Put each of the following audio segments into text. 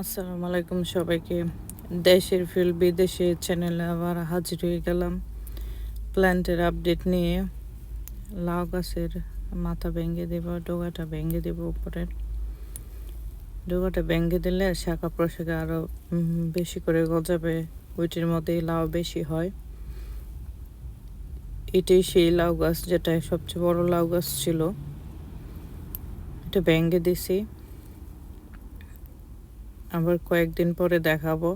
আসসালামু আলাইকুম সবাইকে। দেশের ফিল বিদেশের চ্যানেলে আবার হাজির হয়ে গেলাম। প্ল্যান্টের আপডেট নিয়ে লাউ গাছের মাথা ভেঙে দেব, ডোগাটা ভেঙে দেব উপরের ডোগাটা ভেঙে দিলে শাখা প্রশাখা আরও বেশি করে গজাবে, ওইটির মধ্যেই লাউ বেশি হয়। এটাই সেই লাউ গাছ যেটা সবচেয়ে বড় লাউ গাছ ছিল। এটা ভেঙে দিছি। আবার কয়েকদিন পরে দেখাবো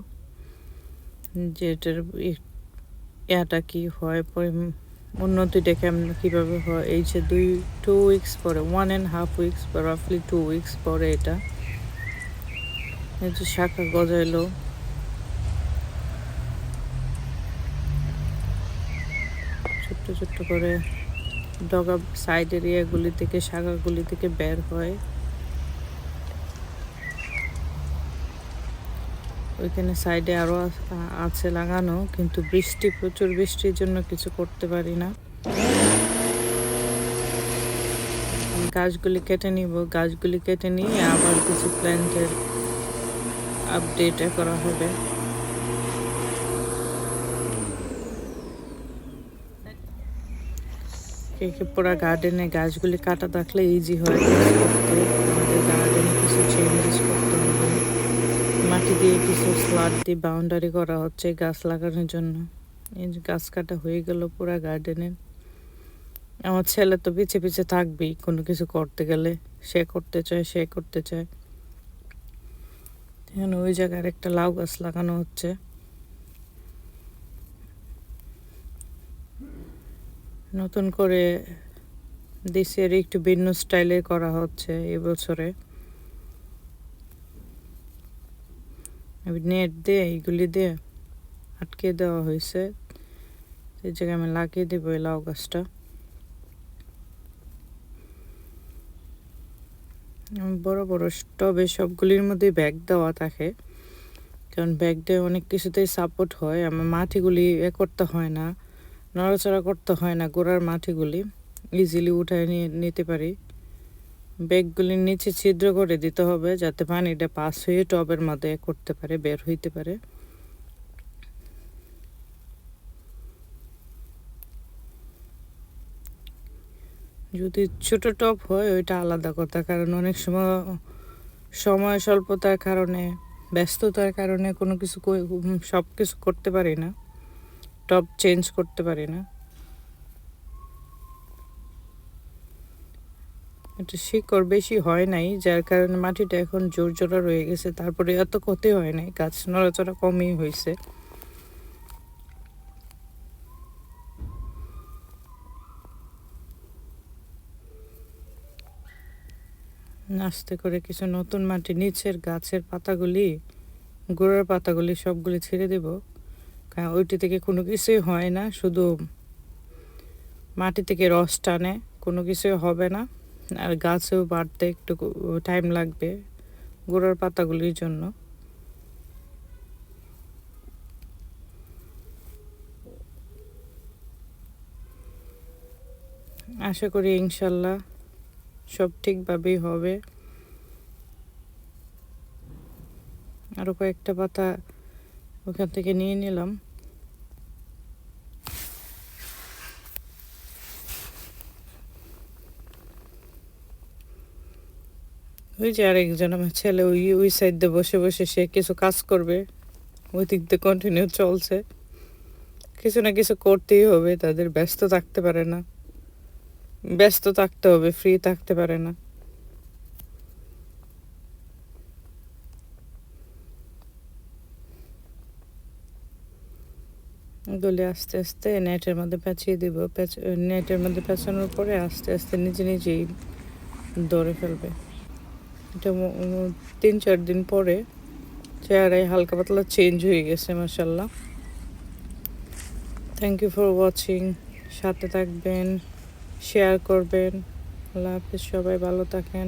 যে এটার এটা কি হয় উন্নতিটা কেমন, কীভাবে হয়। এই যে দুই টু উইকস পরে ওয়ান অ্যান্ড হাফ উইকস বা রাফলি টু উইকস পরে এটা। এই যে শাখা গজাইলো। ছোট্ট ছোট্ট করে ডগা সাইড এরিয়াগুলি থেকে, শাখাগুলি থেকে বের হয়। ওইখানে সাইডে আরও আছে লাগানো, কিন্তু বৃষ্টি, প্রচুর বৃষ্টির জন্য কিছু করতে পারি না। গাছগুলি কেটে নিব, গাছগুলি কেটে নিয়ে আবার কিছু প্ল্যান্টের আপডেট করা হবে। পুরো গার্ডেনে গাছগুলি কাটা থাকলে ইজি হয় আমাদের গার্ডেনে কিছু চেঞ্জেস করতে হবে মাটি দিয়ে কিছু স্লাট দিয়ে বাউন্ডারি করা হচ্ছে গাছ লাগানোর জন্য। এই গাছ কাটা হয়ে গেল পুরো গার্ডেনে আমার ছেলে তো পিছে পিছে থাকবেই, কোনো কিছু করতে গেলে। সে করতে চায়, সে করতে চায়। এখন ওই জায়গায় একটা লাউ গাছ লাগানো হচ্ছে। নতুন করে দেশের একটু ভিন্ন স্টাইলে করা হচ্ছে এবছরে নেট দিয়ে এইগুলি দিয়ে আটকে দেওয়া হয়েছে। এই জায়গায় আমি লাগিয়ে দেবো এই লাউ গাছটা। বড় বড় টবে সবগুলির মধ্যে ব্যাগ দেওয়া থাকে। কারণ ব্যাগ দিয়ে অনেক কিছুতেই সাপোর্ট হয়। আমার মাটিগুলি এ করতে হয় না, নড়াচড়া করতে হয় না গোড়ার মাটিগুলি। ইজিলি উঠায় নিয়ে নিতে পারি। ব্যাগগুলির নিচে ছিদ্র করে দিতে হবে যাতে পানিটা পাস হয়ে টবের মধ্যে করতে পারে, বের হইতে পারে। যদি ছোট টপ হয়, ওইটা আলাদা কথা, কারণ অনেক সময় সময় স্বল্পতার কারণে, ব্যস্ততার কারণে কোনো কিছু সব কিছু করতে পারি না। টপ চেঞ্জ করতে পারি না। এটা শিকড় বেশি হয় নাই, যার কারণে মাটিটা এখন জোর জোড়া রয়ে গেছে। তারপরে এত ক্ষতি হয় নাই, গাছ নড়াচড়া কমই হয়েছে। আস্তে করে কিছু নতুন মাটি, নিচের গাছের পাতাগুলি, গোড়ার পাতাগুলি সবগুলি ছেড়ে দেব। কারণ ওইটি থেকে কোনো কিছুই হয় না, শুধু মাটি থেকে রস টানে, কোনো কিছুই হবে না। আর গাছেও বাড়তে একটু টাইম লাগবে গোড়ার পাতাগুলির জন্য। আশা করি ইনশাল্লাহ সব ঠিকভাবেই হবে। আরও কয়েকটা পাতা ওখান থেকে নিয়ে নিলাম। ওই যে আরেকজন আমার ছেলে, ওই ওই সাইড বসে বসে সে কিছু কাজ করবে। ওই দিক দিয়ে কন্টিনিউ চলছে। কিছু না কিছু করতেই হবে, তাদের ব্যস্ত থাকতে পারে না। ব্যস্ত থাকতে হবে ফ্রি থাকতে পারে না। গলে আস্তে আস্তে নেটের মধ্যে পেঁচিয়ে দিব। নেটের মধ্যে পেঁচানোর পরে আস্তে আস্তে নিজে নিজেই দৌড়ে ফেলবে। এটা তিন চার দিন পরে চেহারায় হালকা পাতলা চেঞ্জ হয়ে গেছে মাসাল্লাহ থ্যাংক ইউ ফর ওয়াচিং সাথে থাকবেন শেয়ার করবেন। আল্লাহ হাফিজ, সবাই ভালো থাকেন।